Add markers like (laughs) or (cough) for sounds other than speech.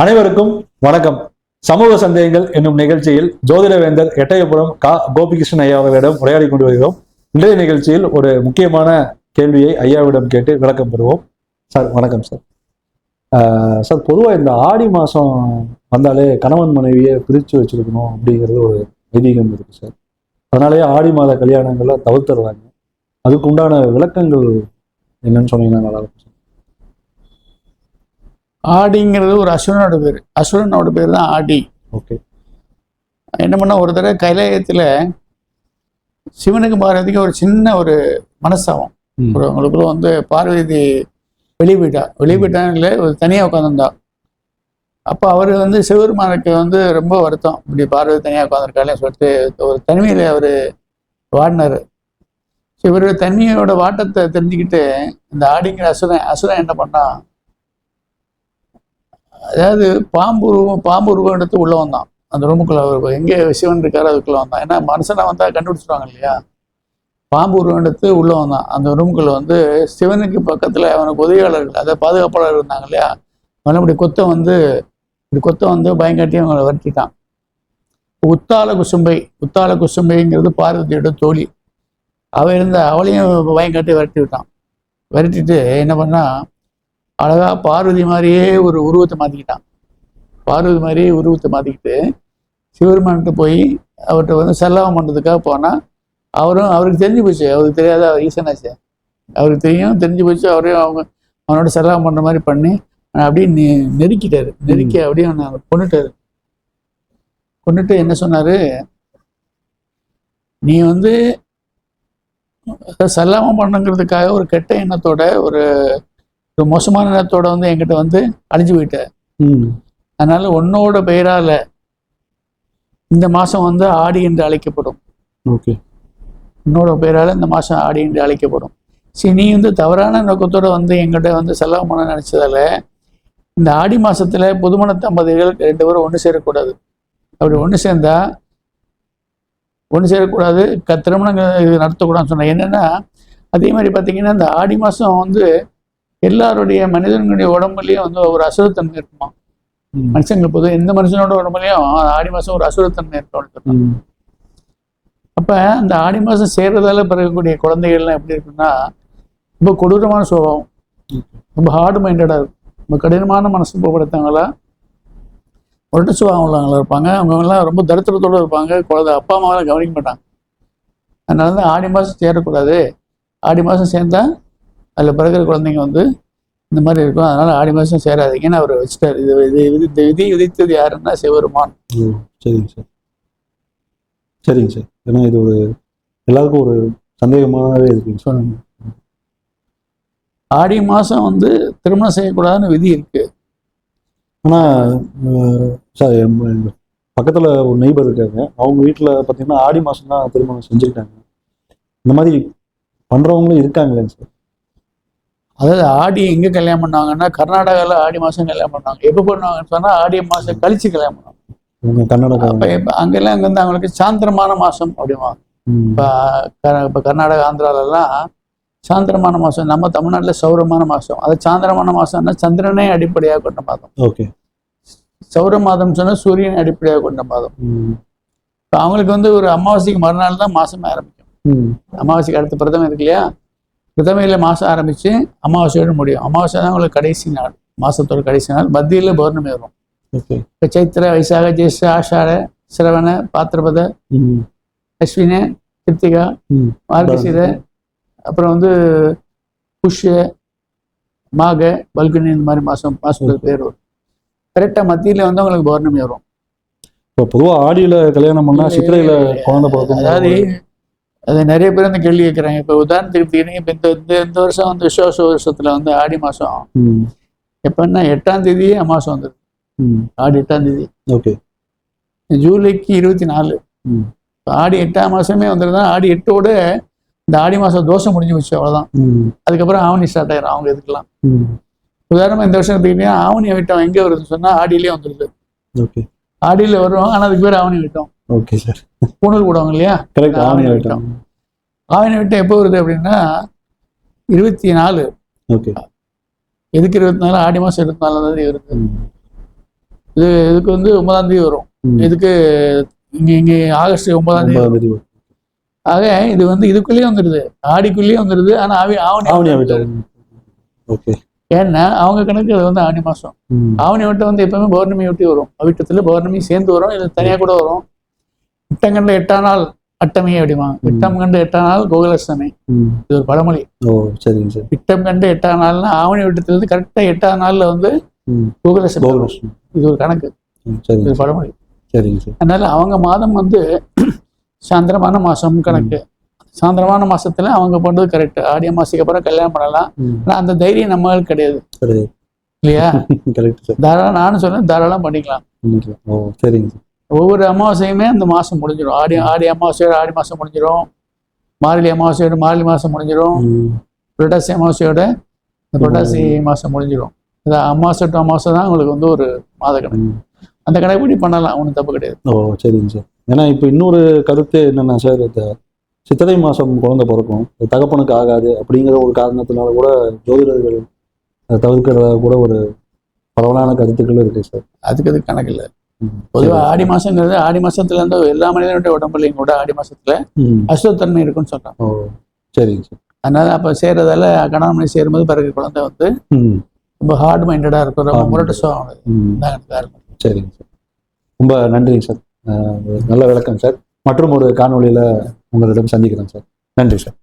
அனைவருக்கும் வணக்கம். சமூக சந்தேகங்கள் என்னும் நிகழ்ச்சியில் ஜோதிடவேந்தர் எட்டயபுரம் கா. கோபிகிருஷ்ணன் ஐயா அவர்களிடம் உரையாடி கொண்டு வருகிறோம். இன்றைய நிகழ்ச்சியில் ஒரு முக்கியமான கேள்வியை ஐயாவிடம் கேட்டு விளக்கம் பெறுவோம். சார் வணக்கம் சார். சார் பொதுவாக இந்த ஆடி மாதம் வந்தாலே கணவன் மனைவியை பிரித்து வச்சிருக்கணும் அப்படிங்கிறது ஒரு ஐதீகம் இருக்கு சார். அதனாலேயே ஆடி மாத கல்யாணங்களை தவிர்த்துறாங்க அதுக்கு உண்டான விளக்கங்கள் என்னன்னு சொன்னீங்கன்னா நல்லா இருக்கும் சார். ஆடிங்கிறது ஒரு அசுரனோட பேர். அசுரனோட பேர் தான் ஆடி. ஓகே. என்ன பண்ண ஒரு தடவை கைலாயத்தில் சிவனுக்கு பார்வதிக்கு ஒரு சின்ன ஒரு மனஸ்தாபம். ம். ஒரு அவங்களுக்குள்ள வந்து பார்வதி வெளியே போயிட்டா வெளியே போயிட்டாங்களே ஒரு தனியாக உட்காந்துருந்தா அப்போ அவர் வந்து சிவபெருமானுக்கு வந்து ரொம்ப வருத்தம். இப்படி பார்வதி தனியாக உட்காந்துருக்காளே சொல்லிட்டு ஒரு தனிமையில் அவர் வாடினார். இவர் தனிமையோட வாட்டத்தை தெரிஞ்சுக்கிட்டு இந்த ஆடிங்கிற அசுரன் அசுரன் என்ன பண்ணான் அதாவது பாம்பு உருவம் பாம்பு உருவம் எடுத்து உள்ள வந்தான். அந்த ரூமுக்குள்ள அவர் எங்கே சிவன் இருக்காரோ அதுக்குள்ள வந்தான். ஏன்னா மனுஷனை வந்தா கண்டுபிடிச்சிருவாங்க இல்லையா? பாம்பு உருவம் எடுத்து உள்ள வந்தான். அந்த ரூமுக்குள்ள வந்து சிவனுக்கு பக்கத்துல அவனுக்கு உதவியாளர்கள் அதாவது பாதுகாப்பாளர் இருந்தாங்க இல்லையா? அவனை இப்படி கொத்த வந்து இப்படி கொத்த வந்து பயங்காட்டி அவங்களை விரட்டிட்டான். உத்தால குசும்பை உத்தால குசும்பைங்கிறது பார்வதியோட தோழி. அவ இருந்த அவளையும் பயங்காட்டி விரட்டி விட்டான். விரட்டிட்டு என்ன பண்ணா அழகா பார்வதி மாதிரியே ஒரு உருவத்தை மாத்திக்கிட்டான். பார்வதி மாதிரியே உருவத்தை மாத்திக்கிட்டு சிவருமான்கிட்ட போய் அவர்கிட்ட வந்து செல்லவம் பண்றதுக்காக போனா அவரும் அவருக்கு தெரிஞ்சு போச்சு. அவருக்கு தெரியாத அவர் ஈசனாச்சு. அவருக்கு தெரியும் தெரிஞ்சு போச்சு. அவரையும் அவங்க அவனோட செல்லவம் பண்ணுற மாதிரி பண்ணி அப்படியே நெ நெருக்கிட்டாரு. நெருக்கி அப்படியே அவனை கொண்டுட்டாரு கொண்டுட்டு என்ன சொன்னாரு? நீ வந்து செல்லாம பண்ணுங்கிறதுக்காக ஒரு கெட்ட எண்ணத்தோட ஒரு ஒரு மோசமான எண்ணத்தோட வந்து என்கிட்ட வந்து அழிஞ்சு போயிட்ட. அதனால உன்னோட பெயரால இந்த மாசம் வந்து ஆடி என்று அழைக்கப்படும். ஓகே. உன்னோட பெயரால இந்த மாசம் ஆடி என்று அழைக்கப்படும். சரி நீ வந்து தவறான நோக்கத்தோட வந்து எங்கிட்ட வந்து செலவு பண்ண நினைச்சதால இந்த ஆடி மாசத்துல புதுமண தம்பதிகள் ரெண்டு பேரும் ஒன்று சேரக்கூடாது. அப்படி ஒன்று சேர்ந்தா ஒன்று சேரக்கூடாது க திருமணம் இது நடத்தக்கூடாதுன்னு சொன்னேன் என்னன்னா அதே மாதிரி பார்த்தீங்கன்னா இந்த ஆடி மாசம் வந்து எல்லாருடைய மனிதனுடைய உடம்புலயும் வந்து ஒரு அசுரத்தன்மை இருக்குமா. மனுஷங்களுக்கு பொதுவாக எந்த மனுஷனோட உடம்புலயும் ஆடி மாசம் ஒரு அசுரத்தன்மை இருக்கும் அப்ப அந்த ஆடி மாசம் சேர்றதால பிறக்கக்கூடிய குழந்தைகள்லாம் எப்படி இருக்குன்னா ரொம்ப கொடூரமான சுபாவம். ரொம்ப ஹார்டு மைண்டடா இருக்கும். ரொம்ப கடினமான மனசு படுத்தவங்களா முரட்டு சுபாவம் உள்ளவங்களா இருப்பாங்க. அவங்க எல்லாம் ரொம்ப தரித்திரத்தோட இருப்பாங்க. குழந்தை அப்பா அம்மாவெல்லாம் கவனிக்க மாட்டாங்க. அதனால தான் ஆடி மாசம் சேரக்கூடாது. ஆடி மாசம் சேர்ந்தா அதுல பிறகுற குழந்தைங்க வந்து இந்த மாதிரி இருக்கும். அதனால ஆடி மாசம் சேராதீங்கன்னு அவர் வச்சுட்டாரு இது இது இந்த விதி விதித்தது யாருன்னா சிவருமான் சரிங்க சார். சரிங்க சார். ஏன்னா இது ஒரு எல்லாருக்கும் ஒரு சந்தேகமாகவே இருக்குங்க சொன்னாங்க ஆடி மாசம் வந்து திருமணம் செய்யக்கூடாதுன்னு விதி இருக்கு. ஆனால் சார் பக்கத்தில் ஒரு நெய்பர் இருக்காங்க. அவங்க வீட்டில் பார்த்தீங்கன்னா ஆடி மாதம் தான் திருமணம் செஞ்சுருக்காங்க. இந்த மாதிரி பண்ணுறவங்களும் இருக்காங்களேங்க சார்? அதாவது ஆடி எங்க கல்யாணம் பண்ணாங்கன்னா கர்நாடகாவில் ஆடி மாசம் கல்யாணம் பண்ணாங்க எப்போ பண்ணுவாங்கன்னு சொன்னா ஆடி மாசம் கழிச்சு கல்யாணம் பண்ணுவாங்க. கர்நாடகா இப்ப அங்கெல்லாம் அங்க வந்து அவங்களுக்கு சாந்திரமான மாசம் அப்படிமா ம், இப்ப இப்ப கர்நாடகா ஆந்திரால எல்லாம் சாந்திரமான மாசம் நம்ம தமிழ்நாட்டுல சௌர மாசம். அது சாந்திரமான மாசம்னா சந்திரனை அடிப்படையாக கொண்ட மாதம். ஓகே. சௌர மாதம் சொன்னா சூரியனை அடிப்படையாக கொண்ட மாதம். இப்ப அவங்களுக்கு வந்து ஒரு அமாவாசைக்கு மறுநாள் தான் மாசமே ஆரம்பிக்கும். அமாவாசைக்கு அடுத்த பிரதமம் இருக்கு இல்லையா? பிரதமையில மாசம் ஆரம்பிச்சு அமாவாசையோட முடியும். அமாவாசை தான் உங்களுக்கு கடைசி நாள். மாசத்தோட கடைசி நாள். மத்தியில பௌர்ணமி வரும். ஓகே. இப்போ சைத்திர வைசாக ஜேஷ்ட ஆஷாட சிரவண பாத்திரபத அஸ்வின கிருத்திகா மார்கசிர அப்புறம் வந்து புஷ்ய மாக பல்குனி இந்த மாதிரி மாசம் மாசத்துக்கு பேர் வரும். கரெக்டாக மத்தியில வந்து உங்களுக்கு பௌர்ணமி வரும். இப்போ பொதுவாக ஆடியில் கல்யாணம் பண்ணால் சித்திரையில் குழந்தை பிறக்கும் அதாவது அது நிறைய பேர் அந்த கேள்வி கேட்குறாங்க இப்போ உதாரணத்துக்கு எடுத்துக்கிட்டீங்க இப்போ இந்த இந்த வருஷம் வந்து விஸ்வாச வருஷத்துல வந்து ஆடி மாசம். ம், எப்பன்னா எட்டாம் தேதியே அமாசம் வந்துருக்கு ம், ஆடி எட்டாம் தேதி. ஓகே. ஜூலைக்கு இருபத்தி நாலு. இப்ப ஆடி எட்டாம் மாசமே வந்துருந்தா ஆடி எட்டோட இந்த ஆடி மாசம் தோசை முடிஞ்சு போச்சு அவ்வளவுதான். ம், அதுக்கப்புறம் ஆவணி ஸ்டார்ட் ஆயிரும் அவங்க இதுக்கெல்லாம் ம், உதாரணமா இந்த வருஷம் எடுத்துக்கிட்டீங்கன்னா ஆவணி விட்டம் எங்க வருதுன்னு சொன்னா ஆடியிலே வந்துருது. ஓகே. ஆடியில வரும். ஆனா அதுக்கு பேர் ஆவணி விட்டம். Okay sir. பூணூல் போடுவாங்க இல்லையா? கரெக்ட் ஆவணி விட்டம். ஆவணி விட்டம் எப்போ வருது அப்படின்னா இருபத்தி நாலு. ஓகே. எதுக்கு இருபத்தி நாலு? ஆடி மாசம் இருபத்தி நாலாம் தேதி வருது இது இதுக்கு வந்து ஒன்பதாம் தேதி வரும். இதுக்கு இங்க இங்க ஆகஸ்ட் ஒன்பதாம் தேதி ஆக இது வந்து இதுக்குள்ளேயே வந்துடுது ஆடிக்குள்ளேயே வந்துடுது ஆனா ஆவி ஆவணி. ஆவணி. ஓகே. ஏன்னா அவங்க கணக்கு அது வந்து ஆவணி மாசம். ஆவணி வட்டம் வந்து எப்பவுமே பௌர்ணமி ஒட்டி வரும். அவிட்டத்துல பௌர்ணமி சேர்ந்து வரும் இது தனியா கூட வரும். விட்டங்கண்ட எட்டாம் நாள் அட்டமி அப்படிமா விட்டம் கண்டு எட்டாம் நாள் கோகுலஷ்டமி இது ஒரு பழமொழி. ஓ சரிங்க சார். விட்டம் கண்டு எட்டாம் நாள்னா ஆவணி விட்டத்துல இருந்து கரெக்டா எட்டாம் நாள்ல வந்து கோகுலஷ்டமி இது ஒரு கணக்கு. இது பழமொழி. சரிங்க சார். அதனால அவங்க மாதம் வந்து சாந்திரமான மாசம் கணக்கு. சாந்திரமான மாசத்துல அவங்க பண்றது கரெக்ட் ஆடி அமாவாசைக்கு அப்புறம் கல்யாணம் பண்ணலாம். ஆனா அந்த தைரியம் நம்மளுக்கு கிடையாது. இல்லையா? (laughs) தாராளம் நானும் சொல்றேன் தாராளம் பண்ணிக்கலாம். சரிங்க சார் ஒவ்வொரு அமாவாசையுமே அந்த மாசம் முடிஞ்சிடும் ஆடி ஆடி அமாவாசையோட ஆடி மாசம் முடிஞ்சிடும் மார்கழி அமாவாசையோட மார்கழி மாசம் முடிஞ்சிடும் புரட்டாசி அமாவாசையோட இந்த புரட்டாசி மாசம் முடிஞ்சிடும் இந்த அமாவாசை டு அமாவாசை தான் உங்களுக்கு வந்து ஒரு மாத கணக்கு. அந்த கணக்குப்படி பண்ணலாம் ஒன்றும் தப்பு கிடையாது. ஓ சரிங்க சார் ஏன்னா இப்போ இன்னொரு கருத்து என்னன்னா சார் இந்த சித்திரை மாதம் குழந்தை பிறக்கும். தகப்பனுக்கு ஆகாது. அப்படிங்கிற ஒரு காரணத்தினால கூட ஜோதிடர்கள் தவிர்க்கிறதா கூட ஒரு பரவலான கருத்துக்கள் இருக்கு சார். அதுக்கு அது கணக்கு இல்லை. ம். பொதுவாக ஆடி மாசங்கிறது ஆடி மாசத்துல இருந்து எல்லா மனிதனுடைய உடம்புலையும் கூட ஆடி மாசத்துல. அசுத்தன்மை இருக்குன்னு சொல்றாங்க. ஓ சரிங்க சார். அதனால அப்ப சேர்றதால கணவன் மணி சேரும்போது பிறகு குழந்தை வந்து ரொம்ப ஹார்ட் மைண்டடா இருக்கும். ரொம்ப முரட்டு சுவாங்க ம். காரணம் சரிங்க சார். ரொம்ப நன்றிங்க சார். நல்ல விளக்கம் சார். மற்றும் ஒரு காணொளியில் உங்களிடம் சந்திக்கிறேன் சார். நன்றி சார்.